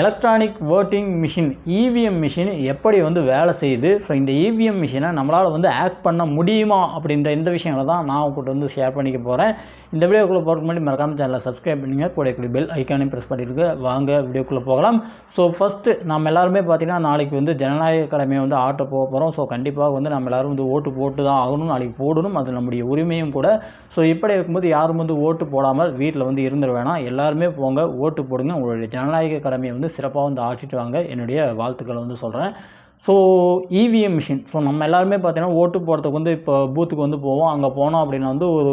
electronic voting machine EVM machine எப்படி வந்து வேலை செய்யுது? ஸோ இந்த இவிஎம் மிஷினை நம்மளால் வந்து ஆக்ட் பண்ண முடியுமா அப்படின்ற இந்த விஷயங்களை தான் நான் உங்கள்கிட்ட வந்து ஷேர் பண்ணிக்க போகிறேன் இந்த வீடியோக்குள்ளே போகிறதுக்கு முன்னாடி மறக்காம சேனலை சப்ஸ்கிரைப் பண்ணுங்கள் கூட கூடிய பெல் ஐக்கானே ப்ரெஸ் பண்ணியிருக்கு வாங்க வீடியோக்குள்ளே போகலாம். ஸோ ஃபஸ்ட்டு நம்ம எல்லாருமே பார்த்தீங்கன்னா நாளைக்கு வந்து ஜனநாயக கடமையை வந்து ஆட்ட போக போகிறோம் ஸோ கண்டிப்பாக வந்து நம்ம எல்லோரும் வந்து ஓட்டு போட்டு தான் ஆகணும். நாளைக்கு போடணும். அது நம்முடைய உரிமையும் கூட. ஸோ இப்படி இருக்கும்போது யாரும் வந்து ஓட்டு போடாமல் வீட்டில் வந்து இருந்துட வேணாம். எல்லாருமே போங்க ஓட்டு போடுங்க. உங்களுடைய ஜனநாயக கடமையை வந்து சிறப்பாக வந்து ஆற்றிட்டு வாங்க. என்னுடைய வாழ்த்துக்களை வந்து சொல்கிறேன் ஸோ இவிஎம் மிஷின் ஸோ நம்ம எல்லாருமே பார்த்தீங்கன்னா ஓட்டு போடுறதுக்கு வந்து இப்போ பூத்துக்கு வந்து போவோம். அங்கே போனோம் அப்படின்னா வந்து ஒரு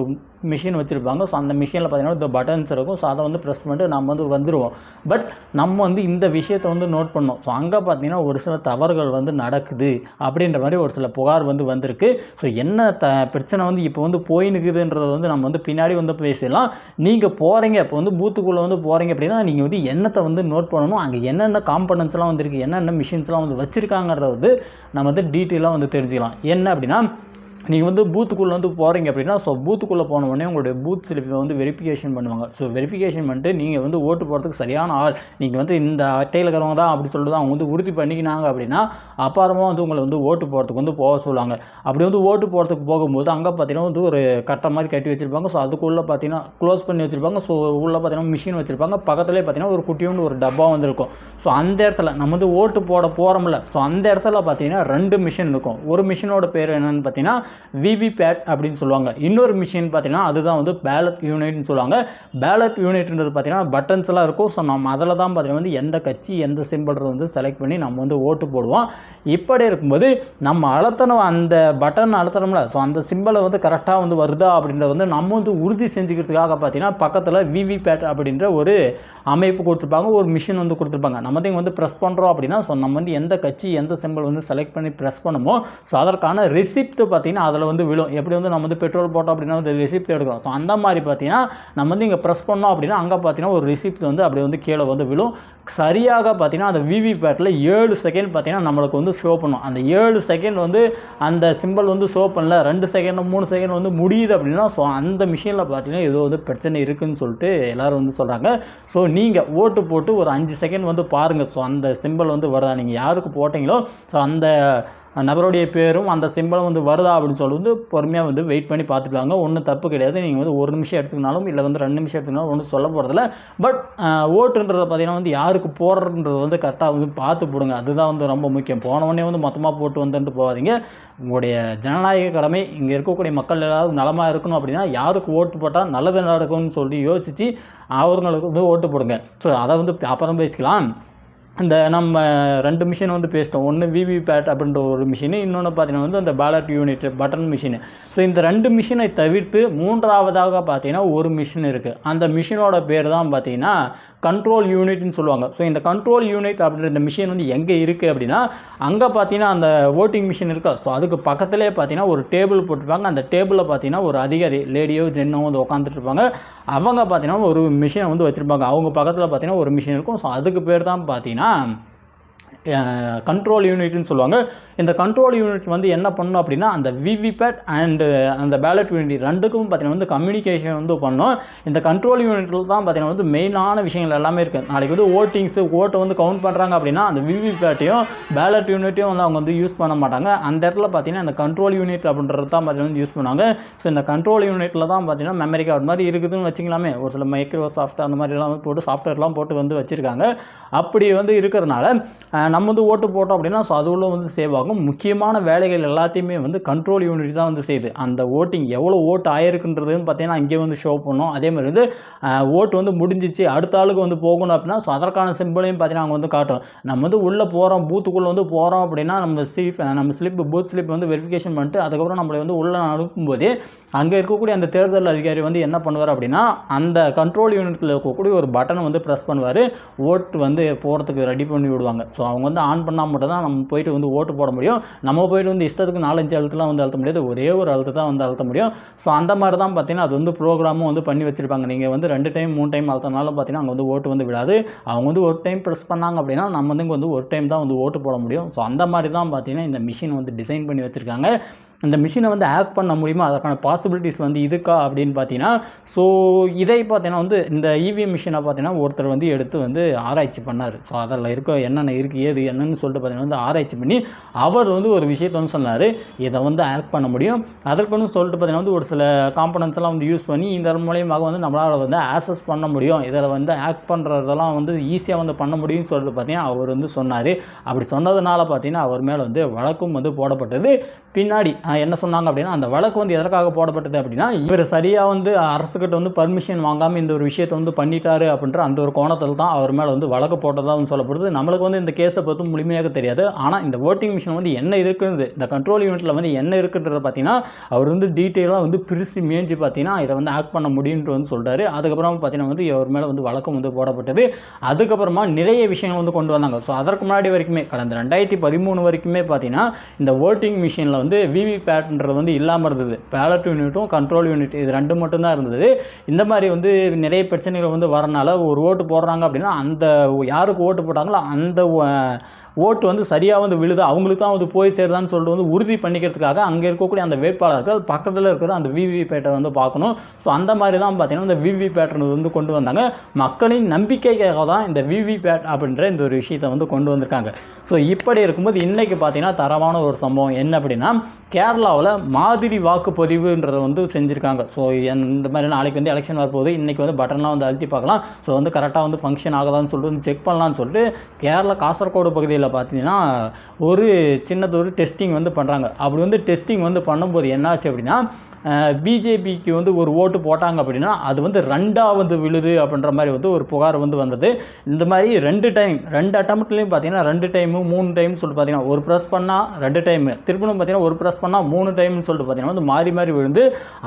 மிஷின் வச்சுருப்பாங்க. ஸோ அந்த மிஷினில் பார்த்தீங்கன்னா இந்த பட்டன்ஸ் இருக்கும். ஸோ அதை வந்து ப்ரெஸ் பண்ணிட்டு நம்ம வந்து வந்துடுவோம் பட் நம்ம வந்து இந்த விஷயத்தை வந்து நோட் பண்ணோம் ஸோ அங்கே பார்த்தீங்கன்னா ஒரு சில தவறுகள் வந்து நடக்குது அப்படின்ற மாதிரி ஒரு சில புகார் வந்து வந்திருக்கு. ஸோ என்ன த பிரச்சனை வந்து இப்போ வந்து போயினுக்குதுன்றதை வந்து நம்ம வந்து பின்னாடி வந்து பேசிடலாம். நீங்கள் போகிறீங்க இப்போ வந்து பூத்துக்குள்ளே வந்து போகிறீங்க அப்படின்னா நீங்கள் வந்து என்னத்தை வந்து நோட் பண்ணணும்? அங்கே என்னென்ன காம்பனன்ட்ஸ்லாம் வந்துருக்கு? என்னென்ன மிஷின்ஸ்லாம் வந்து வச்சுருக்காங்கிறத வந்து நம்ம வந்து டீட்டெயிலாக வந்து தெரிஞ்சுக்கலாம். என்ன அப்படின்னா நீங்கள் வந்து பூத்துக்குள்ளே வந்து போகிறீங்க அப்படின்னா ஸோ பூத்துக்குள்ளே போன உடனே உங்களுடைய பூத் சிலிப்பை வந்து வெரிஃபிகேஷன் பண்ணுவாங்க. ஸோ வெரிஃபிகேஷன் பண்ணிட்டு நீங்கள் வந்து ஓட்டு போகிறதுக்கு சரியான ஆள். நீங்கள் வந்து இந்த அட்டையில் இருக்கிறவங்க தான் அப்படி சொல்லிட்டு தான் அவங்க வந்து உறுதி பண்ணிக்கினாங்க அப்படின்னா அப்புறமா வந்து உங்களை வந்து ஓட்டு போகிறதுக்கு வந்து போக சொல்லுவாங்க. அப்படி வந்து ஓட்டு போகிறதுக்கு போகும்போது அங்கே பார்த்தீங்கன்னா வந்து ஒரு கட்டை மாதிரி கட்டி வச்சுருப்பாங்க. ஸோ அதுக்குள்ளே பார்த்தீங்கன்னா க்ளோஸ் பண்ணி வச்சுருப்பாங்க. ஸோ உள்ளே பார்த்தீங்கன்னா மிஷின் வச்சுருப்பாங்க. பக்கத்துலேயே பார்த்தீங்கன்னா ஒரு குட்டியோண்டு ஒரு டப்பா வந்துருக்கும். ஸோ அந்த இடத்துல நம்ம வந்து ஓட்டு போட போகிறோம்ல ஸோ அந்த இடத்துல பார்த்தீங்கன்னா ரெண்டு மிஷின் இருக்கும். ஒரு மிஷினோட பேர் என்னென்னு பார்த்தீங்கன்னா விவிபேட் அப்படின்னு சொல்லுவாங்க. இன்னொரு மிஷின் பார்த்தீங்கன்னா அதுதான் வந்து பேலட் யூனிட்னு சொல்லுவாங்க. பேலட் யூனிட்ன்றது பார்த்தீங்கன்னா பட்டன்ஸ் எல்லாம் இருக்கும். ஸோ நம்ம அதில் தான் பார்த்தீங்கன்னா வந்து எந்த கட்சி எந்த சிம்பிள் வந்து செலக்ட் பண்ணி நம்ம வந்து ஓட்டு போடுவோம். இப்படி இருக்கும்போது நம்ம அழுத்தணும். அந்த பட்டன் அழுத்தணும்ல. ஸோ அந்த சிம்பிளை வந்து கரெக்டாக வந்து வருதா அப்படின்றத வந்து நம்ம வந்து உறுதி செஞ்சுக்கிறதுக்காக பார்த்தீங்கன்னா பக்கத்தில் விவிபேட் அப்படின்ற ஒரு அமைப்பு கொடுத்துருப்பாங்க. ஒரு மிஷின் வந்து கொடுத்துருப்பாங்க. நம்ம வந்து வந்து ப்ரெஸ் பண்ணுறோம் அப்படின்னா ஸோ நம்ம வந்து எந்த கட்சி எந்த சிம்பிள் வந்து செலக்ட் பண்ணி ப்ரெஸ் பண்ணுமோ ஸோ அதற்கான ரிசிப்ட் பார்த்தீங்கன்னா அதில் வந்து விழும். எப்படி வந்து நம்ம வந்து பெட்ரோல் போட்டோம் அப்படின்னா வந்து ரிசிப்ட் எடுக்கிறோம். ஸோ அந்த மாதிரி பார்த்தீங்கன்னா நம்ம வந்து இங்கே ப்ரெஸ் பண்ணோம் அப்படின்னா அங்கே பார்த்தீங்கன்னா ஒரு ரிசிப்ட் வந்து அப்படியே வந்து கீழே வந்து விழும். சரியாக பார்த்தீங்கன்னா அந்த விவிபேட்டில் ஏழு செகண்ட் பார்த்தீங்கன்னா நம்மளுக்கு வந்து ஷோ பண்ணும். அந்த ஏழு செகண்ட் வந்து அந்த சிம்பிள் வந்து ஷோ பண்ணல. ரெண்டு செகண்ட் மூணு செகண்ட் வந்து முடியுது அப்படின்னா ஸோ அந்த மிஷினில் பார்த்தீங்கன்னா ஏதோ வந்து பிரச்சனை இருக்குதுன்னு சொல்லிட்டு எல்லாரும் வந்து சொல்கிறாங்க ஸோ நீங்கள் ஓட்டு போட்டு ஒரு அஞ்சு செகண்ட் வந்து பாருங்கள் ஸோ அந்த சிம்பிள் வந்து வருதா? நீங்கள் யாருக்கு போட்டிங்களோ ஸோ அந்த நபருடைய பேரும் அந்த சிம்பளம் வந்து வருதா அப்படின்னு சொல்லி வந்து பொறுமையாக வந்து வெயிட் பண்ணி பார்த்துக்கலாங்க. ஒன்றும் தப்பு கிடையாது. நீங்கள் வந்து ஒரு நிமிஷம் எடுத்துக்கினாலும் இல்லை வந்து ரெண்டு நிமிஷம் எடுத்துக்கினாலும் ஒன்றும் சொல்ல போகிறதில்ல பட் ஓட்டுன்றதை பார்த்தீங்கன்னா வந்து யாருக்கு போடுறன்றது வந்து கரெக்டாக வந்து பார்த்து போடுங்க. அதுதான் வந்து ரொம்ப முக்கியம். போனவொடனே வந்து மொத்தமாக போட்டு வந்துட்டு போகாதீங்க. உங்களுடைய ஜனநாயக கடமை இங்கே இருக்கக்கூடிய மக்கள் எல்லாரும் நலமாக இருக்கணும் அப்படின்னா யாருக்கு ஓட்டு போட்டால் நல்லது நடக்கும்னு சொல்லி யோசித்து அவங்களுக்கு வந்து ஓட்டு போடுங்க. ஸோ அதை வந்து அப்புறம் பேசிக்கலாம். இந்த நம்ம ரெண்டு மிஷின் வந்து பேசிட்டோம். ஒன்று விவிபேட் அப்படின்ற ஒரு மிஷின் இன்னொன்று பார்த்தீங்கன்னா வந்து அந்த ballot unit button machine so இந்த ரெண்டு மிஷினை தவிர்த்து மூன்றாவதாக பார்த்தீங்கன்னா ஒரு மிஷின் இருக்குது அந்த மிஷினோட பேர் தான் பார்த்தீங்கன்னா கண்ட்ரோல் யூனிட்னு சொல்லுவாங்க. ஸோ இந்த கண்ட்ரோல் யூனிட் அப்படின்ற இந்த மிஷின் வந்து எங்கே இருக்குது அப்படின்னா அங்கே பார்த்தீங்கன்னா அந்த ஓட்டிங் மிஷின் இருக்கா. ஸோ அதுக்கு பக்கத்துலேயே பார்த்தீங்கன்னா ஒரு டேபிள் போட்டிருப்பாங்க. அந்த டேபிளில் பார்த்தீங்கன்னா ஒரு அதிகாரி லேடியோ ஜென்னோ வந்து உட்காந்துட்ருப்பாங்க அவங்க பார்த்தீங்கன்னா ஒரு மிஷினை வந்து வச்சுருப்பாங்க. அவங்க பக்கத்தில் பார்த்தீங்கன்னா ஒரு மிஷின் இருக்கும். ஸோ அதுக்கு பேர் தான் பார்த்தீங்கன்னா time கண்ட்ரோல் யூனிட்னு சொல்லுவாங்க. இந்த கண்ட்ரோல் யூனிட் வந்து என்ன பண்ணும் அப்படின்னா அந்த விவிபேட் அண்டு அந்த பேலட் யூனிட் ரெண்டுக்கும் பார்த்தீங்கன்னா வந்து கம்யூனிகேஷன் வந்து பண்ணோம். இந்த கண்ட்ரோல் யூனிட்டில் தான் பார்த்தீங்கன்னா வந்து மெயினான விஷயங்கள் எல்லாமே இருக்குது நாளைக்கு வந்து ஓட்டிங்ஸு ஓட்டை வந்து கவுண்ட் பண்ணுறாங்க அப்படின்னா அந்த விவிபேட்டையும் பேலட் யூனிட்டையும் வந்து அவங்க வந்து யூஸ் பண்ண மாட்டாங்க. அந்த இடத்துல பார்த்தீங்கன்னா இந்த கண்ட்ரோல் யூனிட் அப்படின்றது தான் பார்த்தீங்கன்னா வந்து யூஸ் பண்ணுவாங்க. ஸோ இந்த கண்ட்ரோல் யூனிட்டில் தான் பார்த்தீங்கன்னா மெமரி கார்டு மாதிரி இருக்குதுன்னு வச்சிங்களாமே ஒரு சில மைக்ரோசாஃப்ட் அந்த மாதிரிலாம் வந்து போட்டு சாஃப்ட்வேர்லாம் போட்டு வந்து வச்சுருக்காங்க. அப்படி வந்து இருக்கிறதுனால நம்ம வந்து ஓட்டு போட்டோம் அப்படின்னா ஸோ அது வந்து சேவ் ஆகும். முக்கியமான வேலைகள் எல்லாத்தையுமே வந்து கண்ட்ரோல் யூனிட் தான் வந்து செய்யுது. அந்த ஓட்டிங் எவ்வளோ ஓட்டு ஆயிருக்குன்றதுன்னு பார்த்தீங்கன்னா அங்கேயே வந்து ஷோ பண்ணும். அதே மாதிரி வந்து ஓட்டு வந்து முடிஞ்சிச்சு. அடுத்த ஆளுக்கு வந்து போகணும் அப்படின்னா ஸோ அதற்கான சிம்பிளையும் பார்த்தீங்கன்னா அவங்க வந்து காட்டும். நம்ம வந்து உள்ளே போகிறோம் பூத்துக்குள்ளே வந்து போகிறோம் அப்படின்னா நம்ம ஸ்லிப் நம்ம ஸ்லிப் பூத் ஸ்லிப் வந்து வெரிஃபிகேஷன் பண்ணிட்டு அதுக்கப்புறம் நம்மளை வந்து உள்ளே அனுப்பும்போது அங்கே இருக்கக்கூடிய அந்த தேர்தல் அதிகாரி வந்து என்ன பண்ணுவார் அப்படின்னா அந்த கண்ட்ரோல் யூனிட்டில் இருக்கக்கூடிய ஒரு பட்டனை வந்து ப்ரெஸ் பண்ணுவார். ஓட்டு வந்து போகிறதுக்கு ரெடி பண்ணி விடுவாங்க. ஸோ அவங்க அவங்க வந்து ஆன் பண்ணால் மட்டும் தான் நம்ம போயிட்டு வந்து ஓட்டு போட முடியும். நம்ம போயிட்டு வந்து இஷ்டத்துக்கு நாலஞ்சு அழுத்தலாம் வந்து அழுத்த முடியாது. ஒரே ஒரு அழுத்த தான் வந்து அழுத்த முடியும். ஸோ அந்த மாதிரி தான் பார்த்தீங்கன்னா அது வந்து ப்ரோக்ராமும் வந்து பண்ணி வச்சுருப்பாங்க. நீங்கள் வந்து ரெண்டு டைம் மூணு டைம் அழுத்தனாலும் பார்த்தீங்கன்னா அங்கே வந்து ஓட்டு வந்து விடாது. அவங்க வந்து ஒரு டைம் ப்ரெஸ் பண்ணாங்க அப்படின்னா நம்ம வந்து வந்து ஒரு டைம் தான் வந்து ஓட்டு போட முடியும். ஸோ அந்த மாதிரி தான் பார்த்தீங்கன்னா இந்த மிஷின் வந்து டிசைன் பண்ணி வச்சுருக்காங்க. அந்த மிஷினை வந்து ஆக்ட் பண்ண முடியுமா? அதற்கான பாசிபிலிட்டிஸ் வந்து இதுக்கா? அப்படின்னு பார்த்தீங்கன்னா ஸோ இதை பார்த்தீங்கன்னா வந்து இந்த இவிஎம் மிஷினை பார்த்தீங்கன்னா ஒருத்தர் வந்து எடுத்து வந்து ஆராய்ச்சி பண்ணார். ஸோ அதில் இருக்க என்னென்ன இருக்குது ஏது என்னன்னு சொல்லிட்டு பார்த்தீங்கன்னா வந்து ஆராய்ச்சி பண்ணி அவர் வந்து ஒரு விஷயத்த வந்து சொன்னார். இதை வந்து ஆக்ட் பண்ண முடியும். அதற்கு சொல்லிட்டு பார்த்தீங்கன்னா வந்து ஒரு சில காம்பனன்ஸ் எல்லாம் வந்து யூஸ் பண்ணி இந்த மூலியமாக வந்து நம்மளால் வந்து ஆக்சஸ் பண்ண முடியும். இதில் வந்து ஆக்ட் பண்ணுறதெல்லாம் வந்து ஈஸியாக வந்து பண்ண முடியும்னு சொல்லிட்டு பார்த்தீங்கன்னா அவர் வந்து சொன்னார். அப்படி சொன்னதுனால பார்த்தீங்கன்னா அவர் மேலே வந்து வழக்கும் வந்து போடப்பட்டது. பின்னாடி என்ன சொன்னாங்க அப்படின்னா அந்த வழக்கு வந்து எதற்காக போடப்பட்டது அப்படின்னா இவர் சரியாக வந்து அரசுக்கிட்ட வந்து பர்மிஷன் வாங்காமல் இந்த ஒரு விஷயத்தை வந்து பண்ணிட்டாரு அப்படின்ற அந்த ஒரு கோணத்தில் தான் அவர் மேலே வந்து வழக்கு போட்டதாக வந்து சொல்லப்படுது. நம்மளுக்கு வந்து இந்த கேஸை பற்றி முழுமையாக தெரியாது. ஆனால் இந்த ஓட்டிங் மிஷின் வந்து என்ன இருக்குது இந்த கண்ட்ரோல் யூனிட்டில் வந்து என்ன இருக்குன்றத பார்த்தீங்கன்னா அவர் வந்து டீட்டெயிலாக வந்து பிரித்து மேய்ஞ்சி பார்த்தீங்கன்னா இதை வந்து ஆக்ட் பண்ண முடியுன்ட்டு வந்து சொல்கிறாரு அதுக்கப்புறம் பார்த்தீங்கன்னா வந்து அவர் மேலே வந்து வழக்கம் வந்து போடப்பட்டது. அதுக்கப்புறமா நிறைய விஷயங்கள் வந்து கொண்டு வந்தாங்க. ஸோ அதற்கு முன்னாடி வரைக்குமே கடந்த ரெண்டாயிரத்தி பதிமூணு வரைக்குமே பார்த்தீங்கன்னா இந்த ஓட்டிங் மிஷினில் வந்து விவி பேட்ன்றது வந்து இல்லாமல் இருந்தது. பேலட் யூனிட்டும் கண்ட்ரோல் யூனிட் இது ரெண்டு மட்டும்தான் இருந்தது. இந்த மாதிரி வந்து நிறைய பிரச்சனைகள் வந்து வரனால ஒரு ஓட்டு போடுறாங்க அப்படின்னா அந்த யாருக்கு ஓட்டு போட்டாங்களோ அந்த ஓட்டு வந்து சரியாக வந்து விழுது அவங்களுக்கு தான் வந்து போய் சேருதான்னு சொல்லிட்டு வந்து உறுதி பண்ணிக்கிறதுக்காக அங்கே இருக்கக்கூடிய அந்த வேட்பாளர்கள் பக்கத்தில் இருக்கிற அந்த விவி பேட்டை வந்து பார்க்கணும். ஸோ அந்த மாதிரி தான் பார்த்தீங்கன்னா இந்த விவி வந்து கொண்டு வந்தாங்க. மக்களின் நம்பிக்கைக்காக தான் இந்த விவிபேட் அப்படின்ற இந்த ஒரு விஷயத்தை வந்து கொண்டு வந்திருக்காங்க. ஸோ இப்படி இருக்கும்போது இன்றைக்கி பார்த்தீங்கன்னா தரமான ஒரு சம்பவம் என்ன அப்படின்னா கேரளாவில் மாதிரி வாக்குப்பதிவுன்றதை வந்து செஞ்சுருக்காங்க. ஸோ இந்த மாதிரி நாளைக்கு வந்து எலெக்ஷன் வரப்போகுது. இன்றைக்கி வந்து பட்டன்லாம் வந்து அழுத்தி பார்க்கலாம். ஸோ வந்து கரெக்டாக வந்து ஃபங்க்ஷன் ஆகுதான்னு சொல்லிட்டு வந்து செக் பண்ணலான்னு சொல்லிட்டு கேரளா காசர்கோடு பகுதியில் பார்த்தீங்கன்னா ஒரு சின்னதொரு டெஸ்டிங் வந்து பண்ணுறாங்க அப்படி வந்து டெஸ்டிங் வந்து பண்ணும்போது என்னாச்சு அப்படின்னா பிஜேபிக்கு வந்து ஒரு ஓட்டு போட்டாங்க அப்படின்னா அது வந்து ரெண்டாக வந்து விழுது அப்படின்ற மாதிரி வந்து ஒரு புகார் வந்து வந்தது. இந்த மாதிரி ரெண்டு டைம் ரெண்டு அட்டம்ப்ட்லேயும் பார்த்தீங்கன்னா ரெண்டு டைமு மூணு டைம் சொல்லிட்டு பார்த்தீங்கன்னா ஒரு ப்ரெஸ் பண்ணால் ரெண்டு டைம் திருப்பணும் பார்த்தீங்கன்னா ஒரு ப்ரெஸ் பண்ணால் மூணு டைம்னு சொல்லிட்டு பார்த்தீங்கன்னா வந்து மாறி மாறி விழுந்து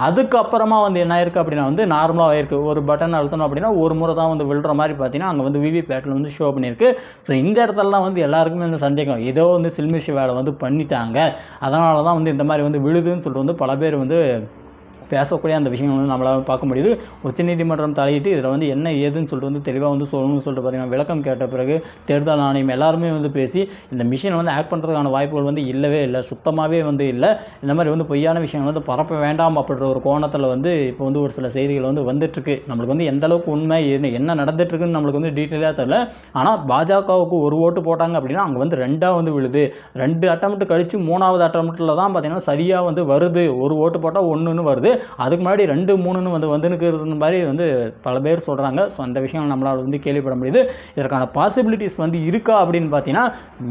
அதுக்கப்புறமா வந்து என்ன ஆயிருக்கு அப்படின்னா வந்து நார்மலாக ஆயிருக்கு. ஒரு பட்டன் அழுத்தணும் அப்படின்னா ஒரு முறை தான் வந்து விழுற மாதிரி பார்த்தீங்கன்னா அங்கே வந்து விவிபேட்டில் வந்து ஷோ பண்ணியிருக்கு. ஸோ இந்த இடத்துலலாம் வந்து எல்லாருக்குமே வந்து சந்தேகம். ஏதோ வந்து சில்மிஷி வேலை வந்து பண்ணிட்டாங்க. அதனால தான் வந்து இந்த மாதிரி வந்து விழுதுன்னு சொல்லிட்டு வந்து பல பேர் வந்து பேசக்கூடிய அந்த விஷயங்கள் வந்து நம்மளால் பார்க்க முடியுது. உச்சநீதிமன்றம் தலையிட்டு இதில் வந்து என்ன ஏதுன்னு சொல்லிட்டு வந்து தெளிவாக வந்து சொல்லணும்னு சொல்லிட்டு பார்த்தீங்கன்னா விளக்கம் கேட்ட பிறகு தேர்தல் ஆணையம் எல்லாருமே வந்து பேசி இந்த மிஷினை வந்து ஆக்ட் பண்ணுறதுக்கான வாய்ப்புகள் வந்து இல்லவே இல்லை சுத்தமாகவே வந்து இல்லை. இந்த மாதிரி வந்து பொய்யான விஷயங்கள் வந்து பரப்ப வேண்டாம் அப்படின்ற ஒரு கோணத்தில் வந்து இப்போ வந்து ஒரு சில செய்திகள் வந்து வந்துட்டுருக்கு. நம்மளுக்கு வந்து எந்த அளவுக்கு உண்மை என்ன என்ன நடந்துட்டுருக்குன்னு நம்மளுக்கு வந்து டீட்டெயிலாக தெரியல. ஆனால் பாஜகவுக்கு ஒரு ஓட்டு போட்டாங்க அப்படின்னா அங்கே வந்து ரெண்டாக வந்து விழுது. ரெண்டு அட்டம்ப்ட் கழித்து மூணாவது அட்டம்ப்ட்டில் தான் பார்த்தீங்கன்னா சரியாக வந்து வருது. ஒரு ஓட்டு போட்டால் ஒன்றுன்னு வருது. அதுக்கு முன்னாடி ரெண்டு மூணுன்னு வந்து வந்துனுக்கிறது மாதிரி வந்து பல பேர் சொல்கிறாங்க ஸோ அந்த விஷயங்கள் நம்மளால் வந்து கேள்விப்பட முடியுது. இதற்கான பாசிபிலிட்டிஸ் வந்து இருக்கா அப்படின்னு பார்த்தீங்கன்னா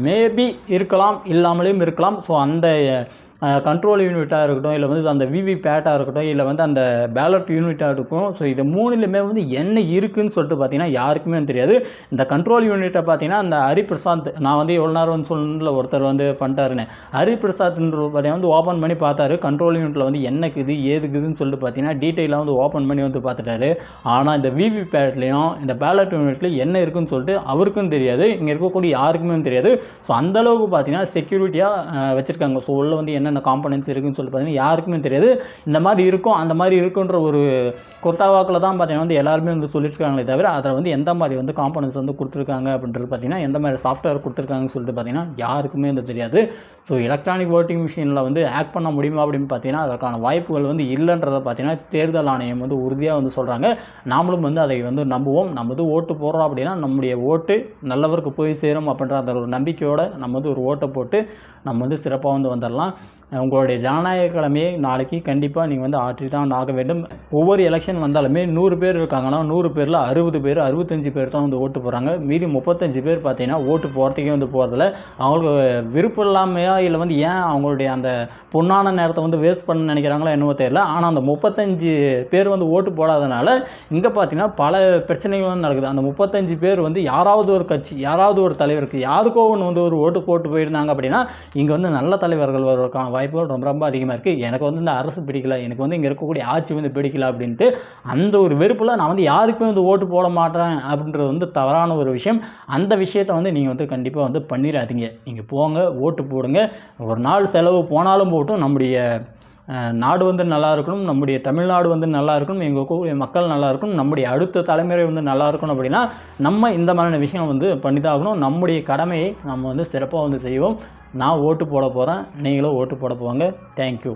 மேபி இருக்கலாம் இல்லாமலேயும் இருக்கலாம். ஸோ அந்த கண்ட்ரோல் யூனிட்டாக இருக்கட்டும் இல்லை வந்து அந்த விவி பேட்டாக இருக்கட்டும் இல்லை வந்து அந்த பேலட் யூனிட்டாக இருக்கும். ஸோ இது மூணுலையுமே வந்து என்ன இருக்குதுன்னு சொல்லிட்டு பார்த்தீங்கன்னா யாருக்குமே வந்து தெரியாது. இந்த கண்ட்ரோல் யூனிட்டை பார்த்தீங்கன்னா அந்த ஹரிபிரசாத் நான் வந்து எவ்வளோ நேரம் வந்து சொல்லணும்ல ஒருத்தர் வந்து பண்ணிட்டாருன்னு. ஹரிபிரசாத்ன்ற பார்த்தீங்கன்னா வந்து ஓப்பன் பண்ணி பார்த்தாரு. கண்ட்ரோல் யூனிட்டில் வந்து என்னக்குது ஏதுக்குதுன்னு சொல்லிட்டு பார்த்தீங்கன்னா டீட்டெயிலாக வந்து ஓப்பன் பண்ணி வந்து பார்த்துட்டாரு. ஆனால் இந்த விவி பேட்லேயும் இந்த பேலட் யூனிட்லையும் என்ன இருக்குன்னு சொல்லிட்டு அவருக்கும் தெரியாது. இங்கே இருக்கக்கூடிய யாருக்குமே தெரியாது. ஸோ அந்தளவுக்கு பார்த்தீங்கன்னா செக்யூரிட்டியாக வச்சுருக்காங்க. ஸோ உள்ள வந்து என்ன என்னென்ன காம்பனன்ஸ் இருக்குன்னு சொல்லி பார்த்தீங்கன்னா யாருக்குமே தெரியாது. இந்த மாதிரி இருக்கும் அந்த மாதிரி இருக்குன்ற ஒரு கொட்டாவாக்கில் தான் பார்த்தீங்கன்னா வந்து எல்லாருமே வந்து சொல்லியிருக்காங்களே தவிர அதில் வந்து எந்த மாதிரி வந்து காம்பனன்ஸ் வந்து கொடுத்துருக்காங்க அப்படின்றது பார்த்தீங்கன்னா எந்த மாதிரி சாஃப்ட்வேர் கொடுத்துருக்காங்கன்னு சொல்லிட்டு பார்த்தீங்கன்னா யாருக்குமே வந்து தெரியாது. ஸோ எலக்ட்ரானிக் ஓட்டிங் மிஷினில் வந்து ஆக்ட் பண்ண முடியுமா அப்படின்னு பார்த்தீங்கன்னா அதற்கான வாய்ப்புகள் வந்து இல்லைன்றதை பார்த்தீங்கன்னா தேர்தல் ஆணையம் வந்து உறுதியாக வந்து சொல்கிறாங்க நாமளும் வந்து அதை வந்து நம்புவோம். நம்ம வந்து ஓட்டு போடுறோம் அப்படின்னா நம்முடைய ஓட்டு நல்லவருக்கு போய் சேரும் அப்படின்ற அந்த ஒரு நம்பிக்கையோடு நம்ம வந்து ஒரு ஓட்டை போட்டு நம்ம வந்து சிறப்பாக வந்து வந்துடலாம் உங்களுடைய ஜனநாயக கடமையை நாளைக்கு கண்டிப்பாக நீங்கள் வந்து ஆற்றி தான் ஆக வேண்டும். ஒவ்வொரு எலெக்ஷன் வந்தாலுமே நூறு பேர் இருக்காங்கன்னா நூறு பேரில் அறுபது பேர் அறுபத்தஞ்சு பேர் தான் வந்து ஓட்டு போகிறாங்க மீதி முப்பத்தஞ்சு பேர் பார்த்தீங்கன்னா ஓட்டு போகிறதுக்கே வந்து போகிறதில்ல அவங்களுக்கு விருப்பம் இல்லாமையா இல்லை வந்து ஏன் அவங்களுடைய அந்த பொண்ணான நேரத்தை வந்து வேஸ்ட் பண்ண நினைக்கிறாங்களோ என்னவோ தெரியல. ஆனால் அந்த முப்பத்தஞ்சு பேர் வந்து ஓட்டு போடாதனால இங்கே பார்த்தீங்கன்னா பல பிரச்சனைகள் வந்து நடக்குது. அந்த முப்பத்தஞ்சு பேர் வந்து யாராவது ஒரு கட்சி யாராவது ஒரு தலைவருக்கு யாருக்கோ ஒன்று வந்து ஒரு ஓட்டு போட்டு போயிருந்தாங்க அப்படின்னா இங்கே வந்து நல்ல தலைவர்கள் வருவதற்கான வாய்ப்புகள் ரொம்ப ரொம்ப அதிகமாக இருக்குது எனக்கு வந்து இந்த அரசு பிடிக்கல. எனக்கு வந்து இங்கே இருக்கக்கூடிய ஆட்சி வந்து பிடிக்கல அப்படின்ட்டு அந்த ஒரு வெறுப்பில் நான் வந்து யாருக்குமே வந்து ஓட்டு போட மாட்டேன் அப்படின்றது வந்து தவறான ஒரு விஷயம். அந்த விஷயத்தை வந்து நீங்கள் வந்து கண்டிப்பாக வந்து பண்ணிடாதீங்க நீங்கள் போங்க ஓட்டு போடுங்க. ஒரு நாள் செலவு போனாலும் போட்டும் நம்முடைய நாடு வந்து நல்லா இருக்கணும் நம்முடைய தமிழ்நாடு வந்து நல்லா இருக்கணும் எங்கள் கூடிய மக்கள் நல்லா இருக்கணும் நம்முடைய அடுத்த தலைமுறை வந்து நல்லா இருக்கணும் அப்படின்னா நம்ம இந்த மாதிரியான விஷயம் வந்து பண்ணிதான் ஆகணும் நம்முடைய கடமையை நம்ம வந்து சிறப்பாக வந்து செய்வோம். நான் ஓட்டு போட போகிறேன் நீங்களும் ஓட்டு போட போவாங்க தேங்க்யூ